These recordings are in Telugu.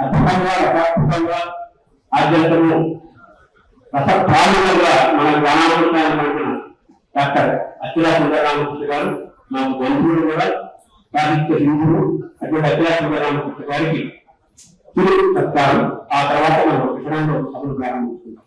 అద్భుతంగా రసాత్మకంగా ఆద్యంతము రసప్రాణంగా మన జ్ఞానామృతాన్ని డాక్టర్ అఖిలా సుందరరామకృష్ణ గారు నాకు బంధువులు కూడా సాహిత్య హిందువు అటువంటి అఖిలా సుందరరామకృష్ణ గారికి తిరుగు సత్కారం ఆ తర్వాత మనం విషయంలో సభను ప్రారంభిస్తున్నాం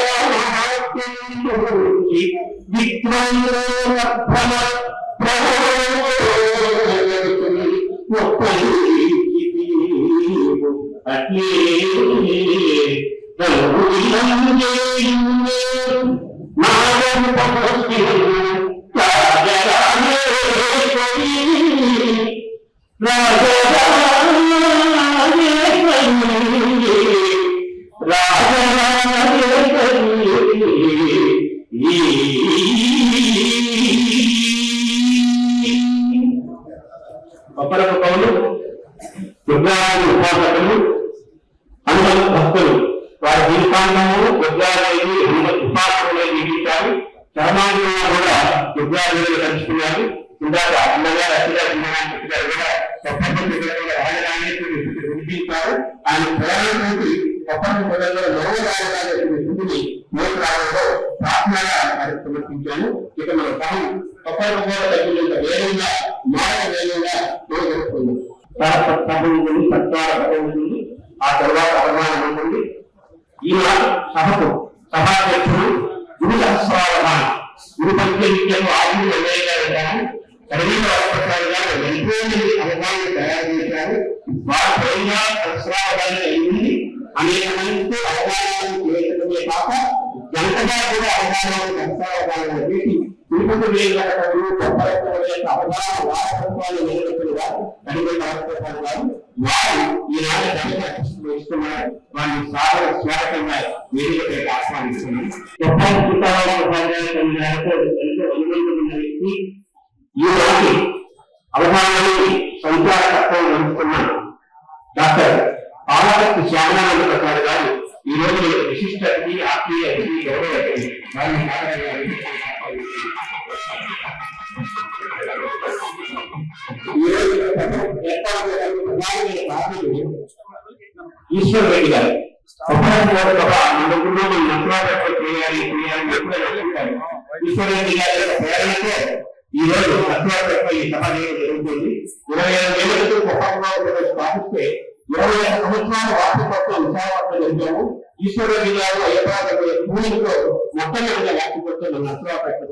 கண்ணீர் భక్తులు వారి జీవితాంతము దుర్గాదేవి హనుమత్ ఉపాసకులే జీవించారు చరమాంగంలో కూడా దుర్గాదేవిని కలుసుకున్నారు. ఇందాక అన్నగారు అచ్చిగా కూడా వినిపించారు ఆయన ప్రయాణానికి నవ రావడంలో ప్రార్థనగా సమర్పించాను. ఇక మన సహం తగ్గినంత వేగంగా వేగంగా సత్కార ఆ తర్వాత ఈనాడు సభకు సభాధ్యక్షుడు గురు సహస్రావధానం గురు పంచ విద్యను వెంకయ్య గారు ఉంటారు కరీం రాజప్రసాద్ గారు ఎంతో మంది అవగాహన తయారు చేశారు. వారు స్వయంగా అయింది అనేక మందితో అవగాహన చేయటమే కాక కూడా అవగాహన సహస్రావధానం చేసి తిరుపతి గొప్ప యొక్క అవగాహన నిలబెట్టిన వారు వారు ఈనాడు వారిని సాగర స్వాగతంగా వేదికపై ఆహ్వానిస్తున్నాం గొప్ప సీతారామ ఉపాధ్యాయ సన్నిధానంతో ఎంతో అనుబంధమైన వ్యక్తి ఈనాటి అవగాహనని సంచారకత్వం వహిస్తున్న డాక్టర్ పాలకత్తి శ్యామానంద ప్రసాద్ గారు ఈ రోజు విశిష్ట అతిథి ఆత్మీయ అతిథి గౌరవ వారిని ఈ రోజు ఏర్పాటు చేయడానికి ప్రధానమైన కారణం ఈశ్వర్ రెడ్డి గారు. ఒక్కసారి సభ చేయాలి చేయాలని చెప్పారు ఈశ్వర్ రెడ్డి గారి ప్రేరణతో ఈ రోజు నత్రాపట్ల సభ జరుగుతుంది. ఇరవై ఐదు ఏళ్ళకు గొప్ప స్థాపిస్తే ఇరవై ఐదు సంవత్సరాల వార్షికోత్సవం విశాఖపట్నం జరిగాము ఈశ్వర రెడ్డి గారు అయ్యప్ప భూమితో మొట్టమొదటిగా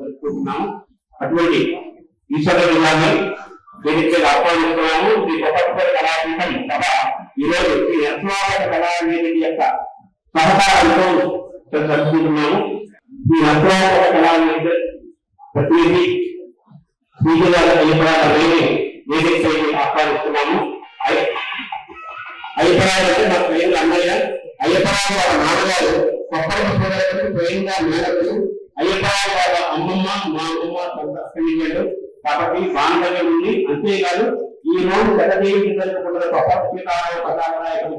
జరుపుకుంటున్నాము. అటువంటి ఈశ్వర రెడ్డి గారిని దీనికి ఆహ్వానిస్తున్నాము ఈ గొప్ప కళాపీఠం సభ. ఈరోజు ఈ నరసింహావత కళావేదిక యొక్క సహకారంతో జరుపుకుంటున్నాము ఈ నరసింహావత కళావేదిక ప్రతినిధి ఆహ్వానిస్తున్నాము. అయ్య- అయ్యప్పరాజు అంటే మా పేరు అన్నయ్య. అయ్యప్పరాజు వాళ్ళ నాన్నగారు. కొప్పల సోదరులకు స్వయంగా మేడలు అయ్యప్పరాజు వాళ్ళ అమ్మమ్మ మా అమ్మమ్మ సొంత అక్కడిగాడు కాబట్టి బాంధవ్యం ఉంది. అంతేకాదు ఈ రోజు జగదేవి జరుగుతున్న ప్రపంచకాల పదాలనాయకుల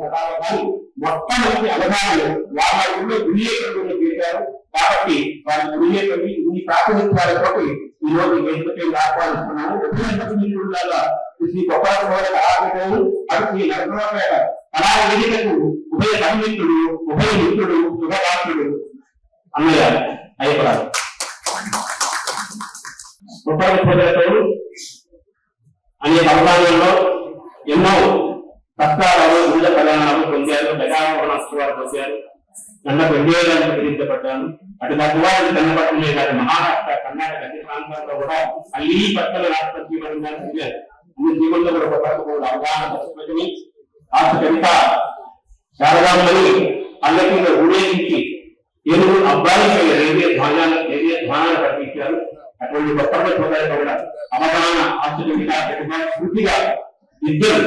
అవగాహన వాళ్ళ ఊళ్ళో గురియేకరులు చేశారు. కాబట్టి వారి గురియేకరి ఈ ప్రాతినిధ్యాలతో ఈ రోజు వేదికపై ఆహ్వానిస్తున్నాను ఎటువంటి శ్రీ గొప్పల కళాపీఠం అటు శ్రీ నరసింహపేట కళా వేదికకు ఉభయ సన్మిత్రుడు ఉభయ మిత్రుడు శుభవాసుడు అన్నయ్య అయిపోయారు గొప్పల సోదరుడు అనేక అవగాహనలో ఎన్నో సత్కారాలు వివిధ కళ్యాణాలు పొందారు గజామోహనోత్సవాలు పొందారు నన్న పెండేయాలని ప్రకటించబడ్డాను అటు భగవాన్ కన్నపట్టమే కాదు మహారాష్ట్ర కర్ణాటక అన్ని ప్రాంతాల్లో కూడా అన్ని పట్టణ రాష్ట్ర జీవనంగా పొందారు అన్ని జీవనంలో కూడా గొప్ప అవగాహన పరచుకొని ఆ కవిత శారదామని అందరికీ ఊరేగించి ఏనుగురు అబ్బాయిపై అటువంటి గొప్ప సోదరులు కూడా అవగాహన ఆశ్చర్యంగా పూర్తిగా ఇద్దరు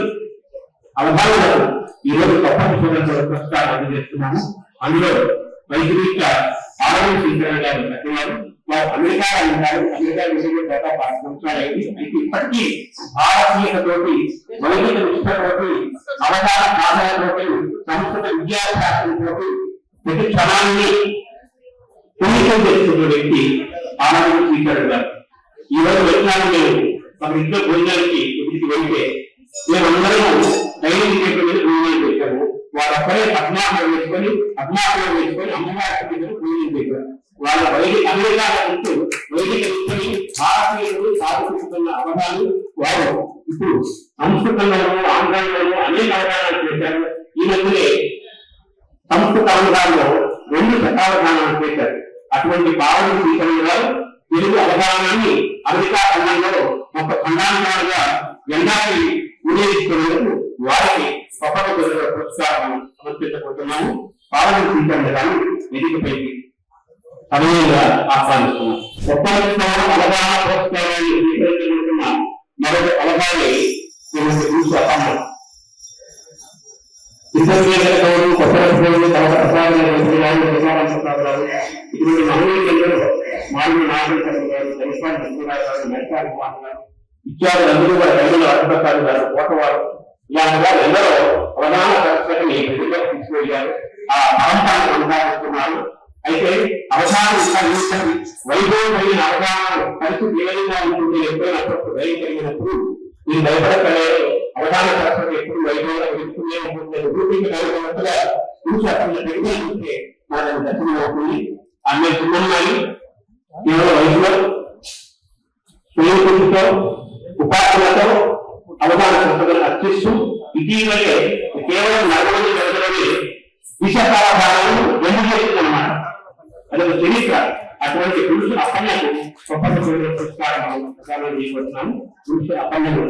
అవగాహన ఈ రోజు తప్పని చూడండి పురస్కారం అందజేస్తున్నాము అందులో వైద్యుల ఆరోగ్య స్వీకరణ గారు కట్టినారు వారు అమెరికా ఉంటారు అమెరికా విషయంలో గత ఆరు సంవత్సరాలు అయింది. అయితే ఇప్పటికీ భారతీయతతోటి వైదిక నిష్ఠతోటి అవగాహన సాధనతోటి సంస్కృత విద్యాశాస్త్రంతోటి ప్రతి క్షణాన్ని పుణ్యం చేసుకున్న వ్యక్తి ఆనంద స్వీకరణ గారు ఈ రోజు వచ్చినాము మేము మన ఇంట్లో భోజనానికి ఇంటికి వెళ్తే మేమందరము డైనింగ్ టేబుల్ మీద భోజనం పెట్టాము. వాళ్ళొక్కరే పద్మాసనం వేసుకొని పద్మాసనం వేసుకొని అమ్మవారి భోజనం పెట్టారు. వాళ్ళ వైదిక అమెరికాలో ఉంటూ వైదిక విద్యని భారతీయులు సాధిస్తున్న అవగాహన వారు ఇప్పుడు సంస్కృతంలోనూ ఆంధ్రంలోనూ అనేక అవగాహనలు చేశారు. ఈ మధ్యనే సంస్కృత అవగాహనలో రెండు శతావధానాలు చేశారు. అటువంటి భావన స్వీకరణ తెలుగు అవగాహనాన్ని అమెరికా ఖండంలో ఒక ఖండాంతరాలుగా ఎండాకి వినియోగించుకునేందుకు వారికి గొప్ప పురస్కారం సమర్పించబోతున్నాము. భావన స్వీకరణ గారు వేదికపైకి సమయంగా ఆహ్వానిస్తున్నాం గొప్ప అవగాహన పురస్కారాన్ని స్వీకరించబోతున్న మరొక అవగాహన చూస్తాము అప్పమ్మ కొత్త రసంలో తర్వాత ఇటువంటి మానవ గారు గారు కుమార్ గారు ఇత్యాదులు అందరూ కూడా రైతులు గారు కోటవారు ఇలాంటి వారు ఎందరో ప్రధాన ప్రజలకు ఆ పరంపరను కొనసాగిస్తున్నారు అయితే అవసరం కలిగించండి వైభవమైన అవగాహన పరిస్థితి ఏ విధంగా ఉంటుంది ఎప్పుడైనా కలిగినప్పుడు ఈ భయపడకలేదు అవగాహన శాస్త్రం ఎప్పుడు వైభవంగా వెళ్తూనే ఉంటుంది రూపించి కలిగినట్టుగా చూసి అసలు పెరిగి చూస్తే మనకు దర్శనం అవుతుంది అన్నీ చిన్నమ్మాయి కేవలం వయసులో స్నేహితులతో ఉపాసనతో అవగాహన సంస్థలను అర్చిస్తూ ఇటీవలే కేవలం నలభై గంటలోనే విషకాలధారాలను ఎందుకు చేస్తుందన్నమాట అదొక చరిత్ర. అటువంటి పురుషుల అప్పన్నకు గొప్ప పురస్కారం ప్రసారం చేయబడుతున్నాము పురుషుల అప్పన్నలు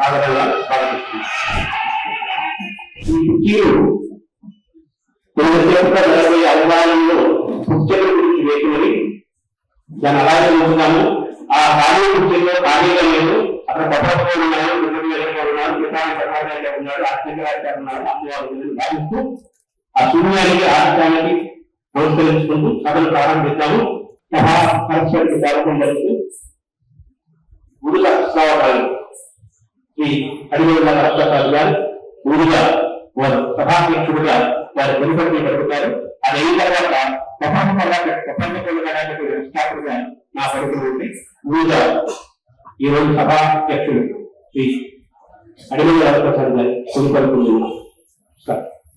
సాధారణంగా స్వాగతిస్తున్నాం. ఈ కుర్చీలు గురించి వేసుకొని దాన్ని అలాగే ఉంచుతాము. ఆ ఖాళీ కుర్చీలో ఖాళీగా లేదు. అక్కడ కొత్త ఉన్నారు. ఉన్నారు. ఉన్నారు అత్యంత ఉన్నారు. అమ్మవారు భావిస్తూ ఆ శూన్యానికి ఆర్థానికి నమస్కరించుకుంటూ సభను ప్రారంభిస్తాము సభా సరస్వతి జరుగుతూ గురుల శ్రావకాలు శ్రీ అడిగేళ్ళ రత్నసారి గారు గురుగా వారు సభాధ్యక్షుడిగా వారు వెనుకటి జరుగుతారు అది అయిన తర్వాత ప్రపంచ ప్రపంచ కళాకారులకు వ్యవస్థాపకుడుగా నా ఉంది. ఈ రోజు సభాధ్యక్షుడు శ్రీ అడిగేళ్ళ రత్నసారి గారు కొనుపడుతున్నాం